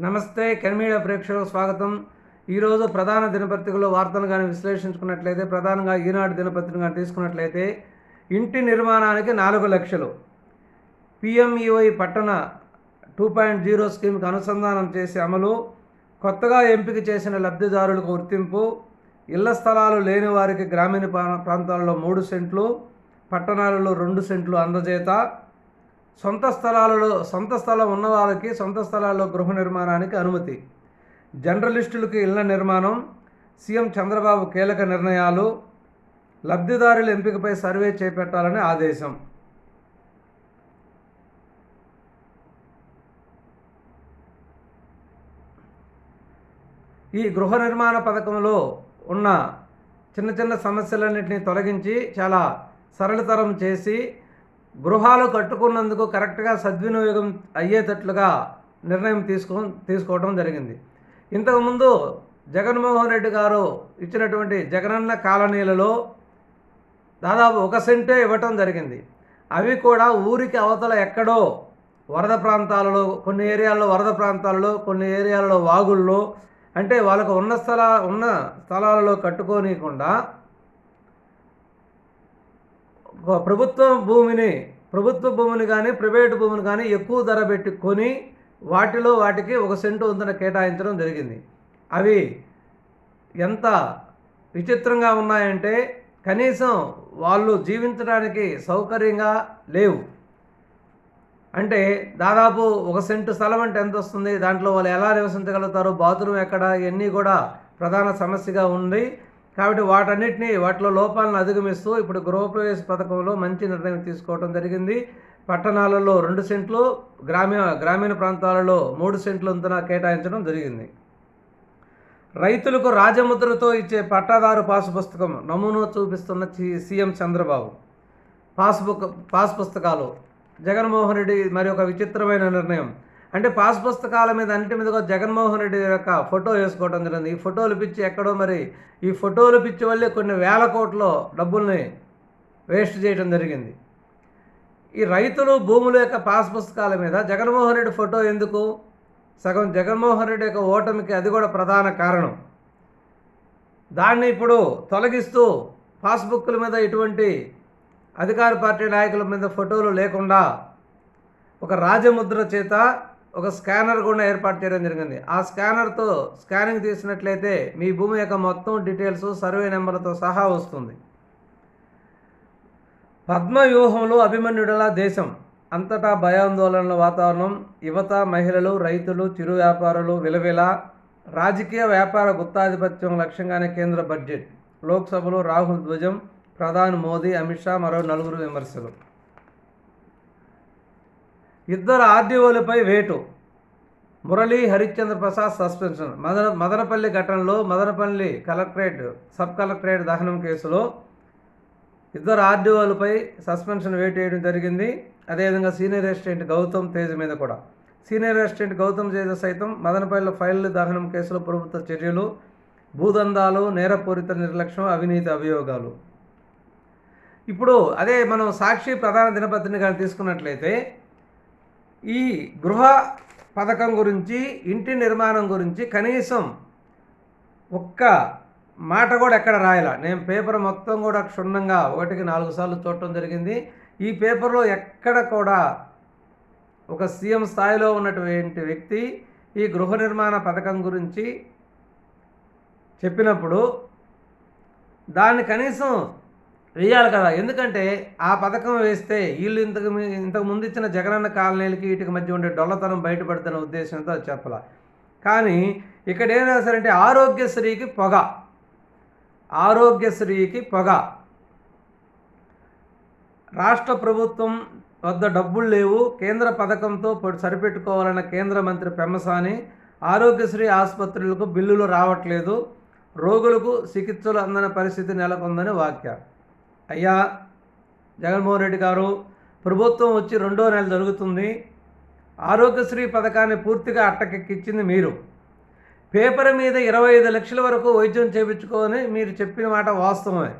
నమస్తే కెన్మీడియా ప్రేక్షకులకు స్వాగతం. ఈరోజు ప్రధాన దినపత్రికలో వార్తలు కానీ విశ్లేషించుకున్నట్లయితే ప్రధానంగా ఈనాడు దినపత్రిక కానీ తీసుకున్నట్లయితే ఇంటి నిర్మాణానికి నాలుగు లక్షలు. పిఎంఈవై పట్టణ టూ పాయింట్ జీరో స్కీమ్కి అనుసంధానం చేసే అమలు కొత్తగా ఎంపిక చేసిన లబ్ధిదారులకు గుర్తింపు ఇళ్ళ స్థలాలు లేని వారికి గ్రామీణ ప్రా- ప్రాంతాల్లో మూడు సెంట్లు పట్టణాలలో రెండు సెంట్లు అందజేత సొంత స్థలాలలో సొంత స్థలం ఉన్నవారికి సొంత స్థలాల్లో గృహ నిర్మాణానికి అనుమతి. జర్నలిస్టులకు ఇళ్ళ నిర్మాణం సీఎం చంద్రబాబు కీలక నిర్ణయాలు లబ్ధిదారుల ఎంపికపై సర్వే చేపట్టాలని ఆదేశం. ఈ గృహ నిర్మాణ పథకంలో ఉన్న చిన్న చిన్న సమస్యలన్నింటినీ తొలగించి చాలా సరళతరం చేసి గృహాలు కట్టుకున్నందుకు కరెక్ట్గా సద్వినియోగం అయ్యేటట్లుగా నిర్ణయం తీసుకో తీసుకోవడం జరిగింది. ఇంతకుముందు జగన్మోహన్ రెడ్డి గారు ఇచ్చినటువంటి జగనన్న కాలనీలలో దాదాపు ఒక సెంటే ఇవ్వటం జరిగింది. అవి కూడా ఊరికి అవతల ఎక్కడో వరద ప్రాంతాలలో కొన్ని ఏరియాల్లో వరద ప్రాంతాలలో కొన్ని ఏరియాలలో వాగుల్లో అంటే వాళ్ళకు ఉన్న స్థల ఉన్న స్థలాలలో కట్టుకోనీయకుండా ప్రభుత్వ భూమిని ప్రభుత్వ భూమిని కానీ ప్రైవేటు భూమిని కానీ ఎక్కువ ధర పెట్టి కొని వాటిలో వాటికి ఒక సెంటు వంతున కేటాయించడం జరిగింది. అవి ఎంత విచిత్రంగా ఉన్నాయంటే కనీసం వాళ్ళు జీవించడానికి సౌకర్యంగా లేవు. అంటే దాదాపు ఒక సెంటు స్థలం అంటే ఎంత వస్తుంది? దాంట్లో వాళ్ళు ఎలా నివసించగలుగుతారు? బాత్రూమ్ ఎక్కడ? ఇవన్నీ కూడా ప్రధాన సమస్యగా ఉంది. కాబట్టి వాటన్నిటిని వాటిలో లోపాలను అధిగమిస్తూ ఇప్పుడు గృహప్రవేశ పథకంలో మంచి నిర్ణయం తీసుకోవడం జరిగింది. పట్టణాలలో రెండు సెంట్లు గ్రామీణ గ్రామీణ ప్రాంతాలలో మూడు సెంట్లు కేటాయించడం జరిగింది. రైతులకు రాజముద్రతో ఇచ్చే పట్టాదారు పాసు పుస్తకం నమూనా చూపిస్తున్న సీఎం చంద్రబాబు. పాస్బుక్ పాస్ పుస్తకాలు జగన్మోహన్ రెడ్డి మరి ఒక విచిత్రమైన నిర్ణయం. అంటే పాస్ పుస్తకాల మీద అన్నిటి మీద జగన్మోహన్ రెడ్డి యొక్క ఫోటో వేసుకోవడం జరిగింది. ఈ ఫోటోలు పిచ్చి ఎక్కడో మరి ఈ ఫోటోలు పిచ్చి వల్లే కొన్ని వేల కోట్ల డబ్బుల్ని వేస్ట్ చేయడం జరిగింది. ఈ రైతులు భూముల యొక్క పాస్ పుస్తకాల మీద జగన్మోహన్ రెడ్డి ఫోటో ఎందుకు? సగం జగన్మోహన్ రెడ్డి యొక్క ఓటమికి అది కూడా ప్రధాన కారణం. దాన్ని ఇప్పుడు తొలగిస్తూ పాస్బుక్ల మీద ఇటువంటి అధికార పార్టీ నాయకుల మీద ఫోటోలు లేకుండా ఒక రాజముద్ర చేత ఒక స్కానర్ కూడా ఏర్పాటు చేయడం జరిగింది. ఆ స్కానర్తో స్కానింగ్ తీసినట్లయితే మీ భూమి యొక్క మొత్తం డీటెయిల్స్ సర్వే నెంబర్లతో సహా వస్తుంది. పద్మవ్యూహంలో అభిమన్యుడల దేశం. అంతటా భయాందోళనల వాతావరణం. యువత మహిళలు రైతులు చిరు వ్యాపారులు విలవిల. రాజకీయ వ్యాపార గుత్తాధిపత్యం లక్ష్యంగానే కేంద్ర బడ్జెట్. లోక్సభలో రాహుల్ ధ్వజం. ప్రధాని మోదీ అమిత్ షా మరో నలుగురు విమర్శలు. ఇద్దరు ఆర్డీఓలపై వేటు. మురళీ హరిశ్చంద్ర ప్రసాద్ సస్పెన్షన్. మదన మదనపల్లి ఘటనలో మదనపల్లి కలెక్టరేట్ సబ్ కలెక్టరేట్ దహనం కేసులో ఇద్దరు ఆర్డీఓలపై సస్పెన్షన్ వేటు వేయడం జరిగింది. అదేవిధంగా సీనియర్ అసిస్టెంట్ గౌతమ్ తేజ్ మీద కూడా. సీనియర్ అసిస్టెంట్ గౌతమ్ తేజ సైతం మదనపల్లి ఫైల్ దహనం కేసులో ప్రభుత్వ చర్యలు భూదందాలు నేరపూరిత నిర్లక్ష్యం అవినీతి అభియోగాలు. ఇప్పుడు అదే మనం సాక్షి ప్రధాన దినపత్రిని కానీ తీసుకున్నట్లయితే ఈ గృహ పథకం గురించి ఇంటి నిర్మాణం గురించి కనీసం ఒక్క మాట కూడా ఎక్కడ రాయాల. నేను పేపర్ మొత్తం కూడా క్షుణ్ణంగా ఒకటికి నాలుగు సార్లు చూడటం జరిగింది. ఈ పేపర్లో ఎక్కడ కూడా ఒక సీఎం స్థాయిలో ఉన్నటువంటి వ్యక్తి ఈ గృహ నిర్మాణ పథకం గురించి చెప్పినప్పుడు దాన్ని కనీసం వేయాలి కదా. ఎందుకంటే ఆ పథకం వేస్తే వీళ్ళు ఇంతకు ఇంతకు ముందు ఇచ్చిన జగనన్న కాలనీలకి వీటికి మధ్య ఉండే డొల్లతనం బయటపడుతున్న ఉద్దేశంతో చెప్పాల. కానీ ఇక్కడ ఏం రాశారంటే ఆరోగ్యశ్రీకి పొగ. ఆరోగ్యశ్రీకి పొగ. రాష్ట్ర ప్రభుత్వం వద్ద డబ్బులు లేవు. కేంద్ర పథకంతో సరిపెట్టుకోవాలన్న కేంద్ర మంత్రి పెమ్మసాని ఆరోగ్యశ్రీ ఆసుపత్రులకు బిల్లులు రావట్లేదు. రోగులకు చికిత్సలు అందని పరిస్థితి నెలకొందని వాక్యం. అయ్యా జగన్మోహన్ రెడ్డి గారు ప్రభుత్వం వచ్చి రెండో నెల జరుగుతుంది. ఆరోగ్యశ్రీ పథకాన్ని పూర్తిగా అట్టకెక్కిచ్చింది మీరు. పేపర్ మీద ఇరవై ఐదు లక్షల వరకు వైద్యం చేయించుకోని మీరు చెప్పిన మాట వాస్తవమే.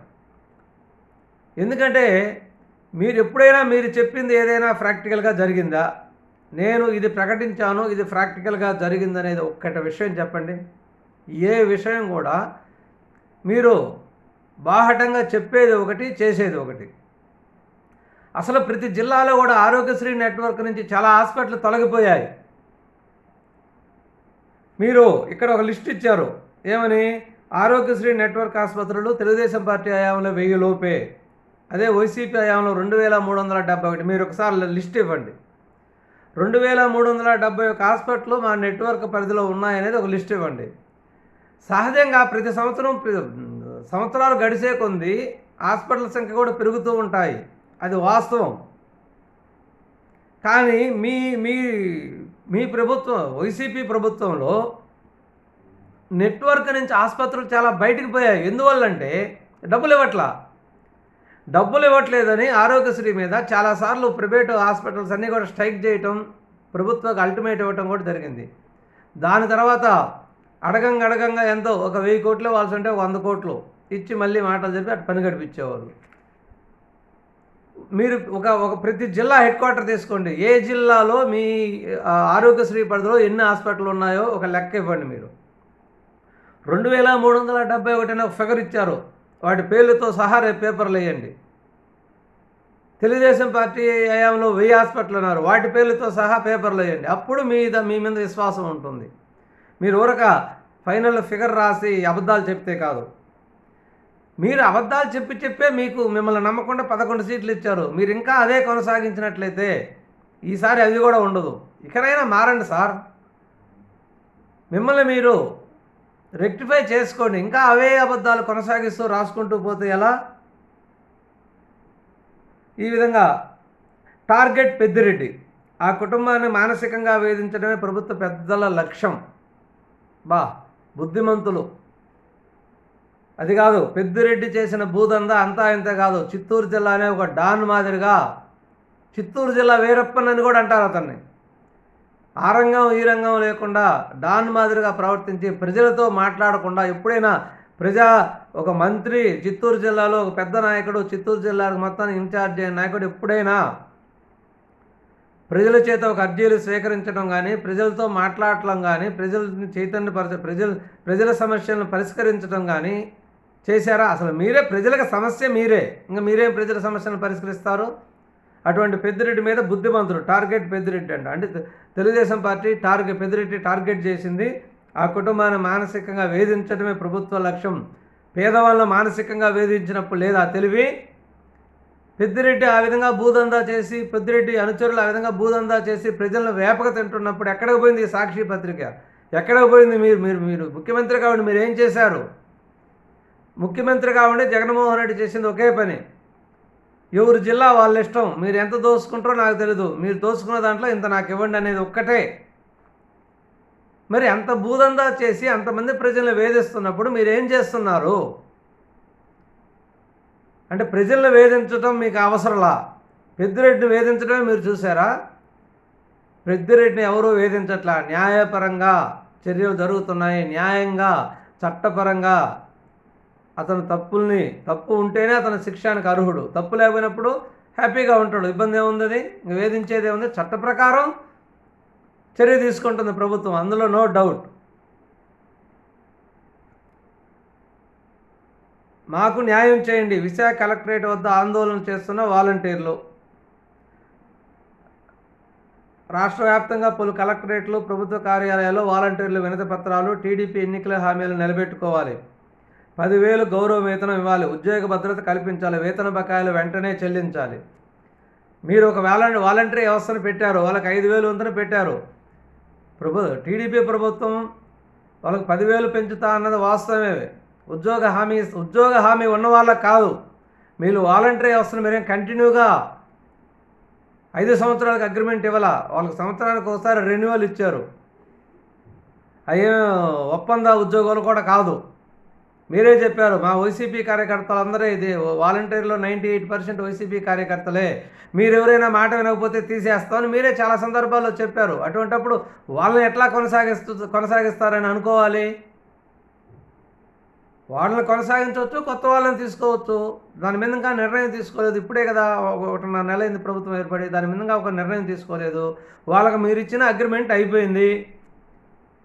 ఎందుకంటే మీరు ఎప్పుడైనా మీరు చెప్పింది ఏదైనా ప్రాక్టికల్గా జరిగిందా? నేను ఇది ప్రకటించాను ఇది ప్రాక్టికల్గా జరిగిందనేది ఒక్కటి విషయం చెప్పండి. ఏ విషయం కూడా మీరు బాహటంగా చెప్పేది ఒకటి చేసేది ఒకటి. అసలు ప్రతి జిల్లాలో కూడా ఆరోగ్యశ్రీ నెట్వర్క్ నుంచి చాలా హాస్పిటల్ తొలగిపోయాయి. మీరు ఇక్కడ ఒక లిస్ట్ ఇచ్చారు. ఏమని? ఆరోగ్యశ్రీ నెట్వర్క్ ఆసుపత్రులు తెలుగుదేశం పార్టీ హయాంలో వెయ్యి లోపే. అదే వైసీపీ హయాంలో రెండు వేల మూడు వందల డెబ్బై ఒకటి. మీరు ఒకసారి లిస్ట్ ఇవ్వండి. రెండు వేల మూడు వందల డెబ్బై ఒక హాస్పిటల్ మా నెట్వర్క్ పరిధిలో ఉన్నాయనేది ఒక లిస్ట్ ఇవ్వండి. సహజంగా ప్రతి సంవత్సరం సంవత్సరాలు గడిచే కొంది హాస్పిటల్ సంఖ్య కూడా పెరుగుతూ ఉంటాయి. అది వాస్తవం. కానీ మీ మీ మీ ప్రభుత్వం వైసీపీ ప్రభుత్వంలో నెట్వర్క్ నుంచి ఆసుపత్రులు చాలా బయటికి పోయాయి. ఎందువల్లంటే డబ్బులు ఇవ్వట్లా. డబ్బులు ఇవ్వట్లేదని ఆరోగ్యశ్రీ మీద చాలాసార్లు ప్రైవేటు హాస్పిటల్స్ అన్నీ కూడా స్ట్రైక్ చేయటం ప్రభుత్వానికి అల్టిమేట్ ఇవ్వటం కూడా జరిగింది. దాని తర్వాత అడగంగా అడగంగా ఎంతో ఒక వెయ్యి కోట్లు వాల్సి ఉంటే వంద కోట్లు ఇచ్చి మళ్ళీ మాటలు చెప్పి అటు పని గడిపించేవారు మీరు ఒక ఒక ప్రతి జిల్లా హెడ్ క్వార్టర్ తీసుకోండి. ఏ జిల్లాలో మీ ఆరోగ్యశ్రీ పరిధిలో ఎన్ని హాస్పిటల్ ఉన్నాయో ఒక లెక్క ఇవ్వండి మీరు. రెండు వేల మూడు వందల డెబ్బై ఒకటి అనే ఒక ఫిగర్ ఇచ్చారు. వాటి పేర్లతో సహా రేపు పేపర్లు వేయండి. తెలుగుదేశం పార్టీ హయాంలో వెయ్యి హాస్పిటల్ ఉన్నారు. వాటి పేర్లతో సహా పేపర్లు వేయండి. అప్పుడు మీ మీ మీద విశ్వాసం ఉంటుంది. మీరు ఊరక ఫైనల్ ఫిగర్ రాసి అబద్ధాలు చెప్తే కాదు. మీరు అబద్ధాలు చెప్పి చెప్పే మీకు మిమ్మల్ని నమ్మకుండా పదకొండు సీట్లు ఇచ్చారు. మీరు ఇంకా అదే కొనసాగించినట్లయితే ఈసారి అది కూడా ఉండదు. ఇకనైనా మారండి సార్. మిమ్మల్ని మీరు రెక్టిఫై చేసుకోండి. ఇంకా అవే అబద్ధాలు కొనసాగిస్తూ రాసుకుంటూ పోతే ఎలా? ఈ విధంగా టార్గెట్ పెద్దిరెడ్డి. ఆ కుటుంబాన్ని మానసికంగా వేధించడమే ప్రభుత్వ పెద్దల లక్ష్యం. బా బుద్ధిమంతులు. అది కాదు పెద్దిరెడ్డి చేసిన భూదందా అంతా ఇంత కాదు. చిత్తూరు జిల్లా అనే ఒక డాన్ మాదిరిగా చిత్తూరు జిల్లా వీరప్పనని కూడా అంటారు అతన్ని. ఆ రంగం ఈ రంగం లేకుండా డాన్ మాదిరిగా ప్రవర్తించి ప్రజలతో మాట్లాడకుండా ఎప్పుడైనా ప్రజా ఒక మంత్రి చిత్తూరు జిల్లాలో ఒక పెద్ద నాయకుడు చిత్తూరు జిల్లాకు మొత్తానికి ఇన్ఛార్జ్ అయిన నాయకుడు ఎప్పుడైనా ప్రజల చేత ఒక అర్జీలు స్వీకరించడం కానీ ప్రజలతో మాట్లాడటం కానీ ప్రజల్ని చైతన్యపరచ ప్రజలు ప్రజల సమస్యలను పరిష్కరించడం కానీ చేశారా? అసలు మీరే ప్రజలకు సమస్య మీరే. ఇంకా మీరేం ప్రజల సమస్యలను పరిష్కరిస్తారు? అటువంటి పెద్దిరెడ్డి మీద బుద్ధిమంతుడు టార్గెట్ పెద్దిరెడ్డి అంట. అంటే Telugu Desam party target Peddireddy target చేసింది. ఆ కుటుంబాన్ని మానసికంగా వేధించడమే ప్రభుత్వ లక్ష్యం. పేదవాళ్ళను మానసికంగా వేధించినప్పుడు లేదా తెలివి పెద్దిరెడ్డి ఆ విధంగా భూదందా చేసి పెద్దిరెడ్డి అనుచరులు ఆ విధంగా భూదందా చేసి ప్రజలను వేపక తింటున్నప్పుడు ఎక్కడికి పోయింది సాక్షి పత్రిక? ఎక్కడికి పోయింది మీరు మీరు మీరు? ముఖ్యమంత్రి కావండి మీరు ఏం చేశారు? ముఖ్యమంత్రి కావండి జగన్మోహన్ రెడ్డి చేసింది ఒకే పని. ఎవరు జిల్లా వాళ్ళ ఇష్టం? మీరు ఎంత దోసుకుంటారో నాకు తెలియదు మీరు దోసుకున్న దాంట్లో ఇంత నాకు ఇవ్వండి అనేది ఒక్కటే. మరి అంత భూదందా చేసి అంతమంది ప్రజలను వేధిస్తున్నప్పుడు మీరు ఏం చేస్తున్నారు? అంటే ప్రజలను వేధించడం మీకు అవసరంలా పెద్దిరెడ్డిని వేధించడమే మీరు చూసారా? పెద్దిరెడ్డిని ఎవరూ వేధించట్లా? న్యాయపరంగా చర్యలు జరుగుతున్నాయి. న్యాయంగా చట్టపరంగా అతను తప్పుల్ని తప్పు ఉంటేనే అతను శిక్షానికి అర్హుడు. తప్పు లేకపోయినప్పుడు హ్యాపీగా ఉంటాడు. ఇబ్బంది ఏముందని వేధించేది ఏముంది? చట్ట ప్రకారం చర్య తీసుకుంటుంది ప్రభుత్వం. అందులో నో డౌట్. మాకు న్యాయం చేయండి. విశాఖ కలెక్టరేట్ వద్ద ఆందోళన చేస్తున్న వాలంటీర్లు. రాష్ట్ర వ్యాప్తంగా పలు కలెక్టరేట్లు ప్రభుత్వ కార్యాలయాల్లో వాలంటీర్లు వినతి పత్రాలు టీడీపీ ఎన్నికల హామీలు నిలబెట్టుకోవాలి. పదివేలు గౌరవ వేతనం ఇవ్వాలి. ఉద్యోగ భద్రత కల్పించాలి. వేతన బకాయిలు వెంటనే చెల్లించాలి. మీరు ఒక వాలంటీ వాలంటరీ వ్యవస్థను పెట్టారు. వాళ్ళకి ఐదు వేలు వంతున పెట్టారు. ప్రభు టీడీపీ ప్రభుత్వం వాళ్ళకి పదివేలు పెంచుతా అన్నది వాస్తవమే. ఉద్యోగ హామీ ఉద్యోగ హామీ ఉన్న వాళ్ళకి కాదు. మీరు వాలంటరీ వ్యవస్థను మీరేం కంటిన్యూగా ఐదు సంవత్సరాలకు అగ్రిమెంట్ ఇవ్వాల? వాళ్ళకి సంవత్సరానికి ఒకసారి రెన్యువల్ ఇచ్చారు. అయ్యే ఒప్పంద ఉద్యోగాలు కూడా కాదు. మీరే చెప్పారు మా వైసీపీ కార్యకర్తలందరూ ఇది వాలంటీర్లో నైంటీ ఎయిట్ పర్సెంట్ వైసీపీ కార్యకర్తలే. మీరు ఎవరైనా మాట వినకపోతే తీసేస్తామని మీరే చాలా సందర్భాల్లో చెప్పారు. అటువంటప్పుడు వాళ్ళని ఎట్లా కొనసాగిస్తూ కొనసాగిస్తారని అనుకోవాలి? వాళ్ళని కొనసాగించవచ్చు కొత్త వాళ్ళని తీసుకోవచ్చు. దాని మీద ఇంకా నిర్ణయం తీసుకోలేదు. ఇప్పుడే కదా ఒకటిన్నర నెల అయింది ప్రభుత్వం ఏర్పడి దాని మీద ఒక నిర్ణయం తీసుకోలేదు. వాళ్ళకి మీరు ఇచ్చిన అగ్రిమెంట్ అయిపోయింది.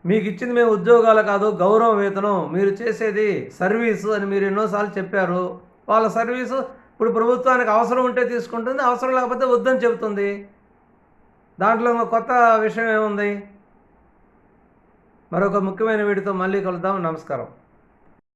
మీకు ఇచ్చింది మేము ఉద్యోగాలు కాదు గౌరవ వేతనం. మీరు చేసేది సర్వీసు అని మీరు ఎన్నోసార్లు చెప్పారు. వాళ్ళ సర్వీసు ఇప్పుడు ప్రభుత్వానికి అవసరం ఉంటే తీసుకుంటుంది అవసరం లేకపోతే వద్దని చెబుతుంది. దాంట్లో కొత్త విషయం ఏముంది? మరొక ముఖ్యమైన వీడితో మళ్ళీ కలుద్దాం. నమస్కారం.